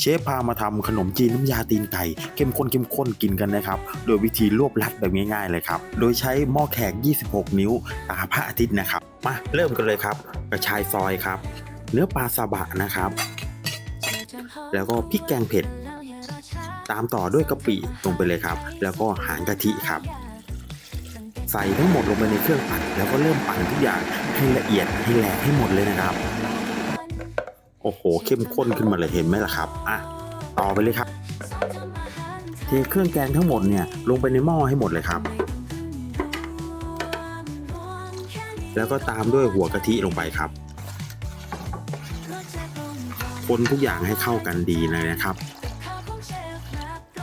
เชฟพามาทำขนมจีนน้ำยาตีนไก่เข้มข้นเข้มข้นกินกันนะครับ โดยวิธีรวบลัดแบบง่ายๆเลยครับ โดยใช้หม้อแขก 26 นิ้วตาพระอาทิตย์นะครับ มาเริ่มกันเลยครับ กระชายซอยครับ เนื้อปลาซาบะนะครับ แล้วก็พริกแกงเผ็ด ตามต่อด้วยกะปิลงไปเลยครับ แล้วก็หางกะทิครับ ใส่ทั้งหมดลงไปในเครื่องปั่นแล้วก็เริ่มปั่นทุกอย่างให้ละเอียดให้แหลกให้หมดเลยนะครับ โอ้โห เข้มข้นขึ้นมาเลยเห็นไหมล่ะครับ อะ ต่อไปเลยครับ เทเครื่องแกงทั้งหมดเนี่ยลงไปในหม้อให้หมดเลยครับ แล้วก็ตามด้วยหัวกะทิลงไปครับ คนทุกอย่างให้เข้ากันดีเลยนะครับ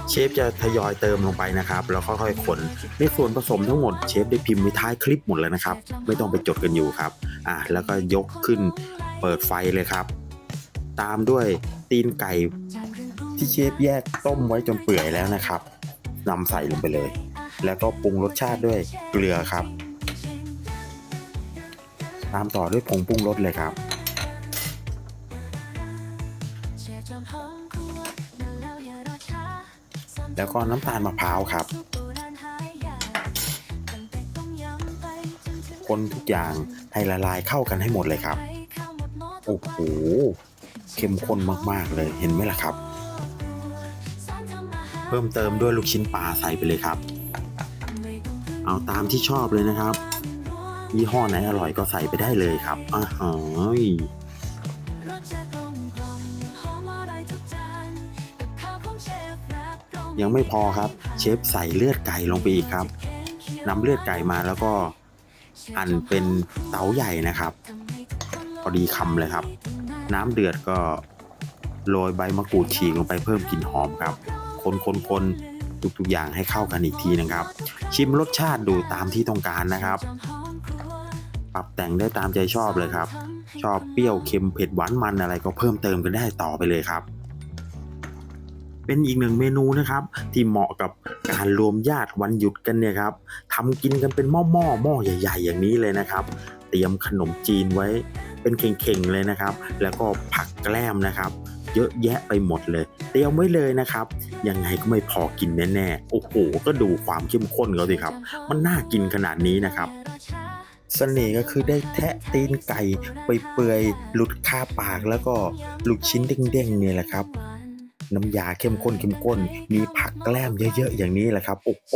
เชฟจะทยอยเติมลงไปนะครับ แล้วค่อยๆคนในส่วนผสมทั้งหมดเชฟได้พิมพ์ไว้ท้ายคลิปหมดแล้วนะครับ ไม่ต้องไปจดกันอยู่ครับ อะแล้วก็ยกขึ้นเปิดไฟเลยครับ ตามด้วยตีนไก่ที่เชฟแยกต้มไว้จนเปื่อยแล้วนะครับนำใส่ลงไปเลย แล้วก็ปรุงรสชาติด้วยเกลือครับ ตามต่อด้วยผงปรุงรสเลยครับ แล้วก็น้ำตาลมะพร้าวครับ คนทุกอย่างให้ละลายเข้ากันให้หมดเลยครับ โอ้โห เข้มข้นมากๆเลยเห็นไหมล่ะครับ เพิ่มเติมด้วยลูกชิ้นปลาใส่ไปเลยครับ เอาตามที่ชอบเลยนะครับยี่ห้อไหนอร่อยก็ใส่ไปได้เลยครับอ่าฮยยังไม่พอครับ เชฟใส่เลือดไก่ลงไปอีกครับนำเลือดไก่มาแล้วก็หั่นเป็นเต๋าใหญ่นะครับ พอดีคำเลยครับ น้ำเดือดก็โรยใบมะกรูดฉีกลงไปเพิ่มกลิ่นหอมครับ คนคนคนทุกๆอย่างให้เข้ากันอีกทีนะครับ ชิมรสชาติดูตามที่ต้องการนะครับ ปรับแต่งได้ตามใจชอบเลยครับ ชอบเปรี้ยวเค็มเผ็ดหวานมันอะไรก็เพิ่มเติมกันได้ต่อไปเลยครับ เป็นอีกหนึ่งเมนูนะครับ ที่เหมาะกับการรวมญาติวันหยุดกันเนี่ยครับทำกินกันเป็นหม้อหม้อหม้อใหญ่ ๆ อย่างนี้เลยนะครับ เตรียมขนมจีนไว้ เป็นเข่งๆเลยนะครับ แล้วก็ผักแกล้มนะครับเยอะแยะไปหมดเลยเตรียมไว้เลยนะครับ ยังไงก็ไม่พอกินแน่ๆ โอ้โห ก็ดูความเข้มข้นเขาสิครับ มันน่ากินขนาดนี้นะครับเสน่ห์ก็คือได้แทะตีนไก่ไปเปื่อยหลุดคาปากแล้วก็ลูกชิ้นเด้งๆเนี่ยแหละครับ น้ำยาเข้มข้นเข้มข้น มีผักแกล้มเยอะๆอย่างนี้แหละครับ โอ้โห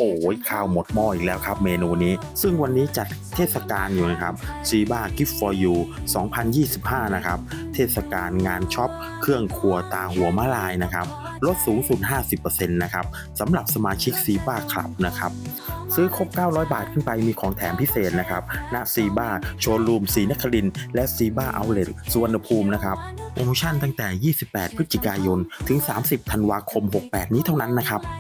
ข้าวหมดหม้ออีกแล้วครับเมนูนี้ ซึ่งวันนี้จัดเทศกาลอยู่นะครับซีบ้ากิฟต์ for you 2025 นะครับ เทศกาลงานช็อป เครื่องครัวตาหัวมะลายนะครับลดสูงสุด 50%นะครับสำหรับสมาชิกซีบ้าคลับนะครับซื้อครบ 900 บาทขึ้นไปมีของแถมพิเศษนะครับณซีบ้าโชว์รูมสีนครินและซีบ้าเอาเลทสุวรรณภูมินะครับ โปรโมชั่นตั้งแต่ 28 พฤศจิกายน ถึง 30 ธันวาคม 68 นี้เท่านั้นนะครับ